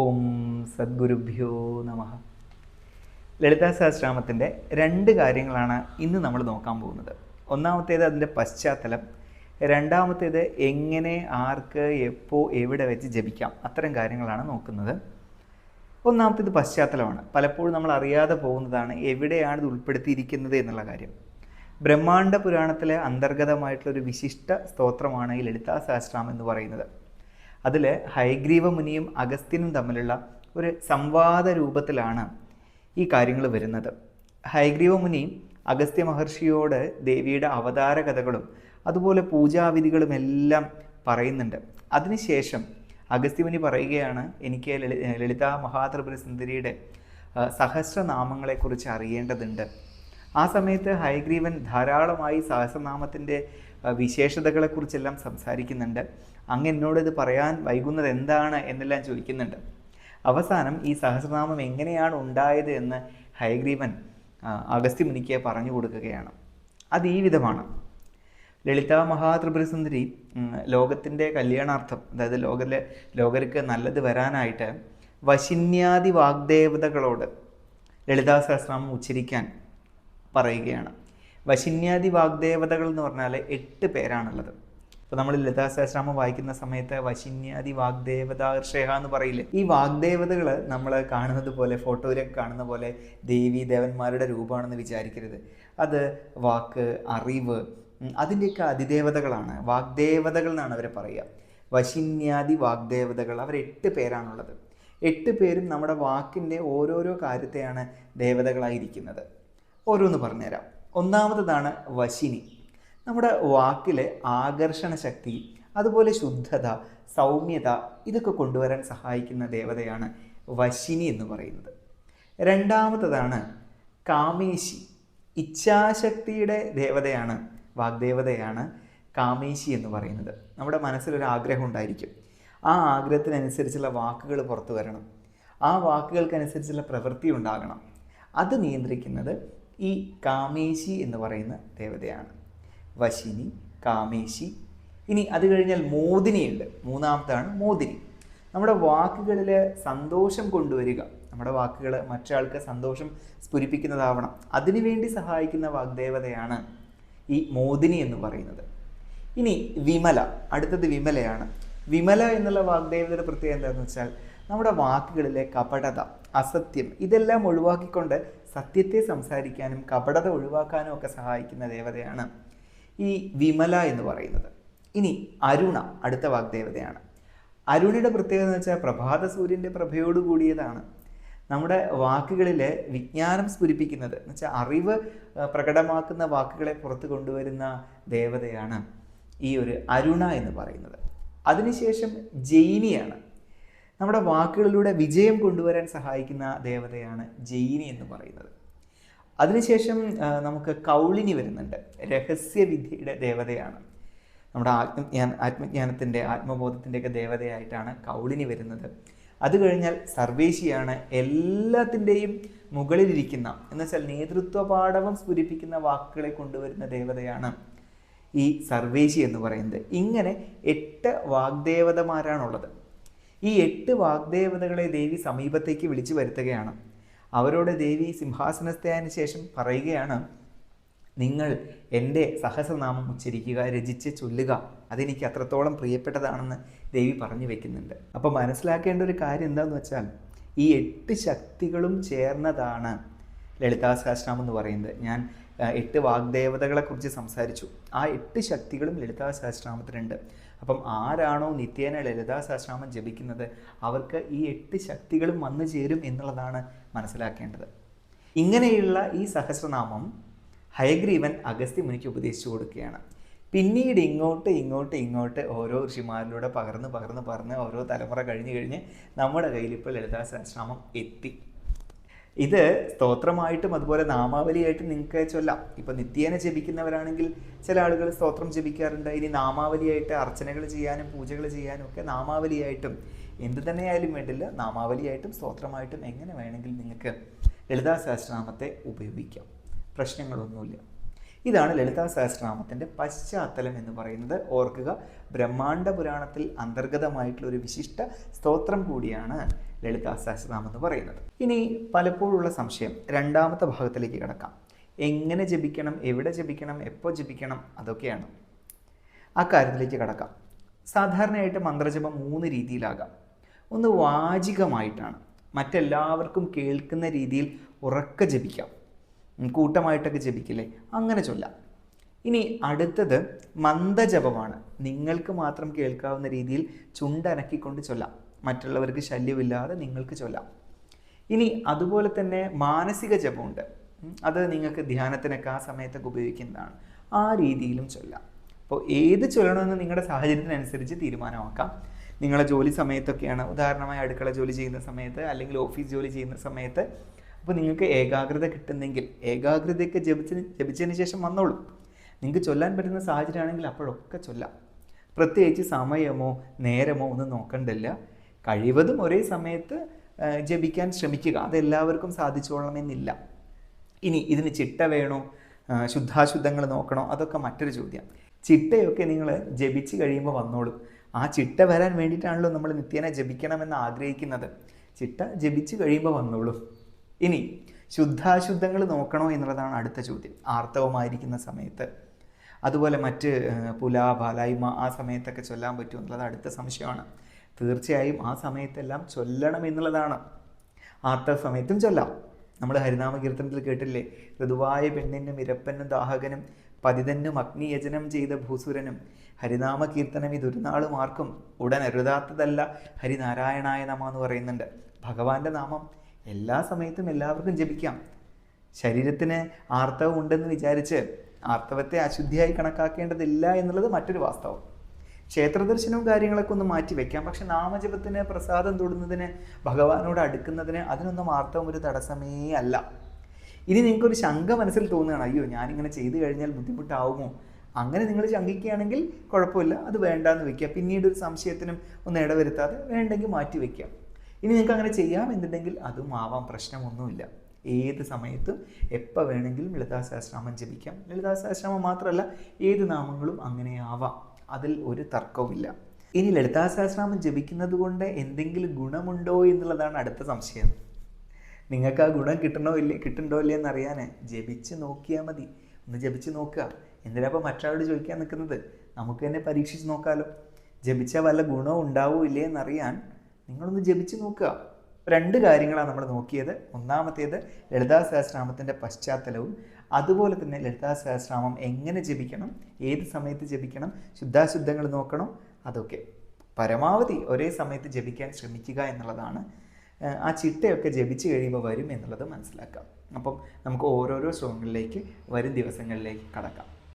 ഓം സദ്ഗുരുഭ്യോ നമ. ലളിതാ സഹസ്രാമത്തിന്റെ രണ്ട് കാര്യങ്ങളാണ് ഇന്ന് നമ്മൾ നോക്കാൻ പോകുന്നത്. ഒന്നാമത്തേത് അതിന്റെ പശ്ചാത്തലം രണ്ടാമത്തേത് എങ്ങനെ ആർക്ക് എപ്പോൾ എവിടെ വെച്ച് ജപിക്കാം അത്തരം കാര്യങ്ങളാണ് നോക്കുന്നത്. ഒന്നാമത്തേത് പശ്ചാത്തലമാണ്. പലപ്പോഴും നമ്മൾ അറിയാതെ പോകുന്നതാണ് എവിടെയാണ് ഇത് ഉൾപ്പെടുത്തിയിരിക്കുന്നത് എന്നുള്ള കാര്യം. ബ്രഹ്മാണ്ഡ പുരാണത്തിലെ അന്തർഗതമായിട്ടുള്ള ഒരു വിശിഷ്ട സ്തോത്രമാണ് ഈ ലളിതാ സഹസ്രാമം എന്ന് പറയുന്നത്. അതിൽ ഹൈഗ്രീവ മുനിയും അഗസ്ത്യനും തമ്മിലുള്ള ഒരു സംവാദ രൂപത്തിലാണ് ഈ കാര്യങ്ങൾ വരുന്നത്. ഹൈഗ്രീവ മുനി അഗസ്ത്യ മഹർഷിയോട് ദേവിയുടെ അവതാര കഥകളും അതുപോലെ പൂജാവിധികളും എല്ലാം പറയുന്നുണ്ട് അതിനുശേഷം അഗസ്ത്യമുനി പറയുകയാണ് എനിക്ക് ലളി ലളിത മഹാത്രിപുര സുന്ദരിയുടെ സഹസ്രനാമങ്ങളെക്കുറിച്ച് അറിയേണ്ടതുണ്ട്. ആ സമയത്ത് ഹൈഗ്രീവൻ ധാരാളമായി സഹസ്രനാമത്തിന്റെ വിശേഷതകളെക്കുറിച്ചെല്ലാം സംസാരിക്കുന്നുണ്ട്. അങ്ങ് എന്നോട് ഇത് പറയാൻ വൈകുന്നത് എന്താണ് എന്നെല്ലാം ചോദിക്കുന്നുണ്ട്. അവസാനം ഈ സഹസ്രനാമം എങ്ങനെയാണ് ഉണ്ടായത് എന്ന് ഹയഗ്രീവൻ അഗസ്ത്യ അഗസ്ത്യമുനിക്ക് പറഞ്ഞു കൊടുക്കുകയാണ്. അത് ഈ വിധമാണ്. ലളിത മഹാത്രിപുരസുന്ദരി ലോകത്തിന്റെ കല്യാണാർത്ഥം അതായത് ലോകത്തിലെ ലോകർക്ക് നല്ലത് വരാനായിട്ട് വശിന്യാദി വാഗ്ദേവതകളോട് ലളിതാ സഹസ്രനാമം ഉച്ചരിക്കാൻ പറയുകയാണ്. വശിന്യാദി വാഗ്ദേവതകൾ എന്ന് പറഞ്ഞാൽ എട്ട് പേരാണുള്ളത്. ഇപ്പോൾ നമ്മൾ ലളിതാ സഹസ്രാമം വായിക്കുന്ന സമയത്ത് വശിന്യാദി വാഗ്ദേവതാർഷേഹ എന്ന് പറയില്ലേ? ഈ വാഗ്ദേവതകൾ നമ്മൾ കാണുന്നത് പോലെ ഫോട്ടോയിലൊക്കെ കാണുന്ന പോലെ ദേവി ദേവന്മാരുടെ രൂപമാണെന്ന് വിചാരിക്കരുത്. അത് വാക്ക് അറിവ് അതിന്റെയൊക്കെ അതിദേവതകളാണ്. വാഗ്ദേവതകൾ എന്നാണ് അവരെ പറയുക. വശിന്യാദി വാഗ്ദേവതകൾ അവർ എട്ട് പേരാണുള്ളത്. എട്ട് പേരും നമ്മുടെ വാക്കിന്റെ ഓരോരോ കാര്യത്തെയാണ് ദേവതകളായിരിക്കുന്നത്. ഓരോന്ന് പറഞ്ഞുതരാം. ഒന്നാമത്തതാണ് വശിനി. നമ്മുടെ വാക്കിലെ ആകർഷണ ശക്തി അതുപോലെ ശുദ്ധത സൗമ്യത ഇതൊക്കെ കൊണ്ടുവരാൻ സഹായിക്കുന്ന ദേവതയാണ് വശിനി എന്ന് പറയുന്നത്. രണ്ടാമത്തതാണ് കാമേശി. ഇച്ഛാശക്തിയുടെ ദേവതയാണ് വാഗ്ദേവതയാണ് കാമേശി എന്ന് പറയുന്നത്. നമ്മുടെ മനസ്സിലൊരു ആഗ്രഹം ഉണ്ടായിരിക്കും. ആ ആഗ്രഹത്തിനനുസരിച്ചുള്ള വാക്കുകൾ പുറത്തു വരണം. ആ വാക്കുകൾക്കനുസരിച്ചുള്ള പ്രവൃത്തി ഉണ്ടാകണം. അത് നിയന്ത്രിക്കുന്നത് ഈ കാമേശി എന്ന് പറയുന്ന ദേവതയാണ്. വശിനി കാമേശി. ഇനി അത് കഴിഞ്ഞാൽ മോദിനിയുണ്ട്. മൂന്നാമത്താണ് മോദിനി. നമ്മുടെ വാക്കുകളിൽ സന്തോഷം കൊണ്ടുവരിക നമ്മുടെ വാക്കുകൾ മറ്റൊരാൾക്ക് സന്തോഷം സ്ഫുരിപ്പിക്കുന്നതാവണം. അതിനുവേണ്ടി സഹായിക്കുന്ന വാഗ്ദേവതയാണ് ഈ മോദിനി എന്ന് പറയുന്നത്. ഇനി വിമല അടുത്തത് വിമലയാണ്. വിമല എന്നുള്ള വാഗ്ദേവതയുടെ പ്രത്യേകത എന്താണെന്ന് വെച്ചാൽ നമ്മുടെ വാക്കുകളിലെ കപടത അസത്യം. ഇതെല്ലാം ഒഴിവാക്കിക്കൊണ്ട് സത്യത്തെ സംസാരിക്കാനും കപടത ഒഴിവാക്കാനും ഒക്കെ സഹായിക്കുന്ന ദേവതയാണ് ഈ വിമല എന്ന് പറയുന്നത്. ഇനി അരുണ അടുത്ത വാഗ്ദേവതയാണ്. അരുണയുടെ പ്രത്യേകത എന്ന് വെച്ചാൽ പ്രഭാത സൂര്യന്റെ പ്രഭയോട് കൂടിയതാണ്. നമ്മുടെ വാക്കുകളിൽ വിജ്ഞാനം സ്ഫുരിപ്പിക്കുന്നത് എന്ന് വെച്ചാൽ അറിവ് പ്രകടമാക്കുന്ന വാക്കുകളെ പുറത്തു കൊണ്ടുവരുന്ന ദേവതയാണ് ഈ ഒരു അരുണ എന്ന് പറയുന്നത്. അതിനുശേഷം ജൈനിയാണ്. നമ്മുടെ വാക്കുകളിലൂടെ വിജയം കൊണ്ടുവരാൻ സഹായിക്കുന്ന ദേവതയാണ് ജൈനി എന്ന് പറയുന്നത്. അതിനുശേഷം നമുക്ക് കൗളിനി വരുന്നുണ്ട്. രഹസ്യവിദ്യയുടെ ദേവതയാണ്. നമ്മുടെ ആത്മജ്ഞാന ആത്മജ്ഞാനത്തിന്റെ ആത്മബോധത്തിന്റെയൊക്കെ ദേവതയായിട്ടാണ് കൗളിനി വരുന്നത്. അത് കഴിഞ്ഞാൽ സർവേശിയാണ് എല്ലാത്തിന്റെയും മുകളിലിരിക്കുന്ന എന്ന് വെച്ചാൽ നേതൃത്വ പാഠവം സ്ഫുരിപ്പിക്കുന്ന വാക്കുകളെ കൊണ്ടുവരുന്ന ദേവതയാണ് ഈ സർവേശി എന്ന് പറയുന്നത്. ഇങ്ങനെ എട്ട് വാഗ്ദേവതമാരാണുള്ളത്. ഈ എട്ട് വാഗ്ദേവതകളെ ദേവി സമീപത്തേക്ക് വിളിച്ചു വരുത്തുകയാണ്. അവരോട് ദേവി സിംഹാസനസ്ഥയായതിനു ശേഷം പറയുകയാണ് നിങ്ങൾ എന്റെ സഹസ്രനാമം ഉച്ചരിക്കുക രചിച്ച് ചൊല്ലുക. അതെനിക്ക് അത്രത്തോളം പ്രിയപ്പെട്ടതാണെന്ന് ദേവി പറഞ്ഞു വെക്കുന്നുണ്ട്. അപ്പോൾ മനസ്സിലാക്കേണ്ട ഒരു കാര്യം എന്താണെന്ന് വെച്ചാൽ ഈ എട്ട് ശക്തികളും ചേർന്നതാണ് ലളിതാ സഹസ്രനാമം എന്ന് പറയുന്നത്. ഞാൻ എട്ട് വാഗ്ദേവതകളെക്കുറിച്ച് സംസാരിച്ചു. ആ എട്ട് ശക്തികളും ലളിതാ സഹസ്രനാമത്തിനുണ്ട് അപ്പം ആരാണോ നിത്യേന ലളിതാ സഹസ്രനാമം ജപിക്കുന്നത് അവർക്ക് ഈ എട്ട് ശക്തികളും വന്നു ചേരും എന്നുള്ളതാണ് മനസ്സിലാക്കേണ്ടത്. ഇങ്ങനെയുള്ള ഈ സഹസ്രനാമം ഹയഗ്രീവൻ അഗസ്ത്യ മുനിക്ക് ഉപദേശിച്ചു കൊടുക്കുകയാണ്. പിന്നീട് ഇങ്ങോട്ട് ഇങ്ങോട്ട് ഇങ്ങോട്ട് ഓരോ ഋഷിമാരിലൂടെ പകർന്ന് പകർന്ന് പകർന്ന് ഓരോ തലമുറ കഴിഞ്ഞ് കഴിഞ്ഞ് നമ്മുടെ കയ്യിൽ ഇപ്പോൾ ലളിതാ സഹസ്രനാമം എത്തി. ഇത് സ്തോത്രമായിട്ടും അതുപോലെ നാമാവലിയായിട്ടും നിങ്ങൾക്ക് ചൊല്ലാം. ഇപ്പം നിത്യേന ജപിക്കുന്നവരാണെങ്കിൽ ചില ആളുകൾ സ്തോത്രം ജപിക്കാറുണ്ട്. ഇനി നാമാവലിയായിട്ട് അർച്ചനകൾ ചെയ്യാനും പൂജകൾ ചെയ്യാനും ഒക്കെ നാമാവലിയായിട്ടും എന്ത് തന്നെയായാലും വേണ്ടില്ല നാമാവലിയായിട്ടും സ്തോത്രമായിട്ടും എങ്ങനെ വേണമെങ്കിൽ നിങ്ങൾക്ക് ലളിതാ സഹസ്രനാമത്തെ ഉപയോഗിക്കാം. പ്രശ്നങ്ങളൊന്നുമില്ല. ഇതാണ് ലളിതാ സഹസ്രനാമത്തിന്റെ പശ്ചാത്തലം എന്ന് പറയുന്നത്. ഓർക്കുക ബ്രഹ്മാണ്ഡ പുരാണത്തിൽ അന്തർഗതമായിട്ടുള്ള ഒരു വിശിഷ്ട സ്തോത്രം കൂടിയാണ് ലളിതാ സഹസ്രനാമം എന്ന് പറയുന്നത്. ഇനി പലപ്പോഴുള്ള സംശയം രണ്ടാമത്തെ ഭാഗത്തിലേക്ക് കിടക്കാം. എങ്ങനെ ജപിക്കണം എവിടെ ജപിക്കണം എപ്പോൾ ജപിക്കണം അതൊക്കെയാണ്. ആ കാര്യത്തിലേക്ക് കടക്കാം. സാധാരണയായിട്ട് മന്ത്രജപം മൂന്ന് രീതിയിലാകാം. ഒന്ന് വാചികമായിട്ടാണ്. മറ്റെല്ലാവർക്കും കേൾക്കുന്ന രീതിയിൽ ഉറക്ക ജപിക്കാം. കൂട്ടമായിട്ടൊക്കെ ജപിക്കില്ലേ? അങ്ങനെ ചൊല്ലാം. ഇനി അടുത്തത് മന്ദജപമാണ്. നിങ്ങൾക്ക് മാത്രം കേൾക്കാവുന്ന രീതിയിൽ ചുണ്ടനക്കിക്കൊണ്ട് ചൊല്ലാം. മറ്റുള്ളവർക്ക് ശല്യമില്ലാതെ നിങ്ങൾക്ക് ചൊല്ലാം. ഇനി അതുപോലെ തന്നെ മാനസിക ജപമുണ്ട്. അത് നിങ്ങൾക്ക് ധ്യാനത്തിനൊക്കെ ആ സമയത്തൊക്കെ ഉപയോഗിക്കുന്നതാണ്. ആ രീതിയിലും ചൊല്ലാം. അപ്പോൾ ഏത് ചൊല്ലണമെന്ന് നിങ്ങളുടെ സാഹചര്യത്തിനനുസരിച്ച് തീരുമാനമാക്കാം. നിങ്ങളെ ജോലി സമയത്തൊക്കെയാണ് ഉദാഹരണമായി അടുക്കള ജോലി ചെയ്യുന്ന സമയത്ത് അല്ലെങ്കിൽ ഓഫീസ് ജോലി ചെയ്യുന്ന സമയത്ത് അപ്പോൾ നിങ്ങൾക്ക് ഏകാഗ്രത കിട്ടുന്നെങ്കിൽ ഏകാഗ്രതയൊക്കെ ജപിച്ചതിന് ജപിച്ചതിന് ശേഷം വന്നോളൂ. നിങ്ങൾക്ക് ചൊല്ലാൻ പറ്റുന്ന സാഹചര്യമാണെങ്കിൽ അപ്പോഴൊക്കെ ചൊല്ലാം. പ്രത്യേകിച്ച് സമയമോ നേരമോ ഒന്നും നോക്കണ്ടല്ല. കഴിവതും ഒരേ സമയത്ത് ജപിക്കാൻ ശ്രമിക്കുക. അതെല്ലാവർക്കും സാധിച്ചോളണമെന്നില്ല. ഇനി ഇതിന് ചിട്ട വേണോ? ശുദ്ധാശുദ്ധങ്ങൾ നോക്കണോ? അതൊക്കെ മറ്റൊരു ചോദ്യം. ചിട്ടയൊക്കെ നിങ്ങൾ ജപിച്ച് കഴിയുമ്പോൾ വന്നോളും. ആ ചിട്ട വരാൻ വേണ്ടിയിട്ടാണല്ലോ നമ്മൾ നിത്യേന ജപിക്കണമെന്ന് ആഗ്രഹിക്കുന്നത്. ചിട്ട ജപിച്ച് കഴിയുമ്പോൾ വന്നോളും. ഇനി ശുദ്ധാശുദ്ധങ്ങൾ നോക്കണോ എന്നുള്ളതാണ് അടുത്ത ചോദ്യം. ആർത്തവമായിരിക്കുന്ന സമയത്ത്. അതുപോലെ മറ്റ് പുല ബാലായ്മ ആ സമയത്തൊക്കെ ചൊല്ലാൻ പറ്റുമോ എന്നുള്ളത് അടുത്ത സംശയമാണ്. തീർച്ചയായും ആ സമയത്തെല്ലാം ചൊല്ലണം എന്നുള്ളതാണ്. ആർത്തവ സമയത്തും ചൊല്ലാം. നമ്മൾ ഹരിനാമ കീർത്തനത്തിൽ കേട്ടില്ലേ? ഋതുവായ പെണ്ണിനും ഇരപ്പനും ദാഹകനും പതിതനും അഗ്നിയജനം ചെയ്ത ഭൂസുരനും. ഹരിനാമ കീർത്തനം ഇതൊരു നാളും ആർക്കും ഉടൻ അരുതാത്തതല്ല ഹരിനാരായണായ നമ എന്ന് പറയുന്നുണ്ട്. ഭഗവാന്റെ നാമം എല്ലാ സമയത്തും എല്ലാവർക്കും ജപിക്കാം. ശരീരത്തിന് ആർത്തവം ഉണ്ടെന്ന് വിചാരിച്ച് ആർത്തവത്തെ അശുദ്ധിയായി കണക്കാക്കേണ്ടതില്ല എന്നുള്ളത് മറ്റൊരു വാസ്തവം. ക്ഷേത്ര ദർശനവും കാര്യങ്ങളൊക്കെ ഒന്ന് മാറ്റി വെക്കാം. പക്ഷെ നാമജപത്തിന് പ്രസാദം തൊടുന്നതിന് ഭഗവാനോട് അടുക്കുന്നതിന് അതിനൊന്നും ആർത്തവം ഒരു തടസ്സമേ അല്ല. ഇനി നിങ്ങൾക്കൊരു ശങ്ക മനസ്സിൽ തോന്നുകയാണ് അയ്യോ ഞാനിങ്ങനെ ചെയ്തു കഴിഞ്ഞാൽ ബുദ്ധിമുട്ടാവുമോ? അങ്ങനെ നിങ്ങൾ ശങ്കിക്കുകയാണെങ്കിൽ കുഴപ്പമില്ല അത് വേണ്ടാന്ന് വെക്കുക. പിന്നീട് ഒരു സംശയത്തിനും ഒന്ന് ഇടവരുത്താതെ വേണ്ടെങ്കിൽ മാറ്റി വെക്കുക. ഇനി നിങ്ങൾക്ക് അങ്ങനെ ചെയ്യാമെന്നുണ്ടെങ്കിൽ അതും ആവാം പ്രശ്നമൊന്നുമില്ല. ഏത് സമയത്തും എപ്പോൾ വേണമെങ്കിലും ലളിതാ സഹസ്രനാമം ജപിക്കാം. ലളിതാ സഹസ്രനാമം മാത്രമല്ല ഏത് നാമങ്ങളും അങ്ങനെ ആവാം. അതിൽ ഒരു തർക്കവുമില്ല. ഇനി ലളിതാ സഹസ്രനാമം ജപിക്കുന്നത് കൊണ്ട് എന്തെങ്കിലും ഗുണമുണ്ടോ എന്നുള്ളതാണ് അടുത്ത സംശയം. നിങ്ങൾക്ക് ആ ഗുണം കിട്ടണോ ഇല്ലേ കിട്ടണ്ടോ ഇല്ലേ എന്നറിയാൻ ജപിച്ച് നോക്കിയാൽ മതി. ഒന്ന് ജപിച്ച് നോക്കുക. എന്തിനാ അപ്പോൾ മറ്റൊരാളോട് ചോദിക്കാൻ നിൽക്കുന്നത്? നമുക്ക് തന്നെ പരീക്ഷിച്ച് നോക്കാമല്ലോ ജപിച്ചാൽ വല്ല ഗുണവും ഉണ്ടാവോ ഇല്ലേ എന്നറിയാൻ നിങ്ങളൊന്ന് ജപിച്ച് നോക്കുക. രണ്ട് കാര്യങ്ങളാണ് നമ്മൾ നോക്കിയത്. ഒന്നാമത്തേത് ലളിതാ സഹസ്രനാമത്തിന്റെ പശ്ചാത്തലവും അതുപോലെ തന്നെ ലളിതാ സഹസ്രനാമം എങ്ങനെ ജപിക്കണം ഏത് സമയത്ത് ജപിക്കണം ശുദ്ധാശുദ്ധങ്ങൾ നോക്കണം അതൊക്കെ. പരമാവധി ഒരേ സമയത്ത് ജപിക്കാൻ ശ്രമിക്കുക എന്നുള്ളതാണ് ആ ചിട്ടയൊക്കെ ജപിച്ചു കഴിയുമ്പോൾ വരും എന്നുള്ളത് മനസ്സിലാക്കാം. അപ്പം നമുക്ക് ഓരോരോ ശ്ലോകങ്ങളിലേക്ക് വരും ദിവസങ്ങളിലേക്ക് കടക്കാം.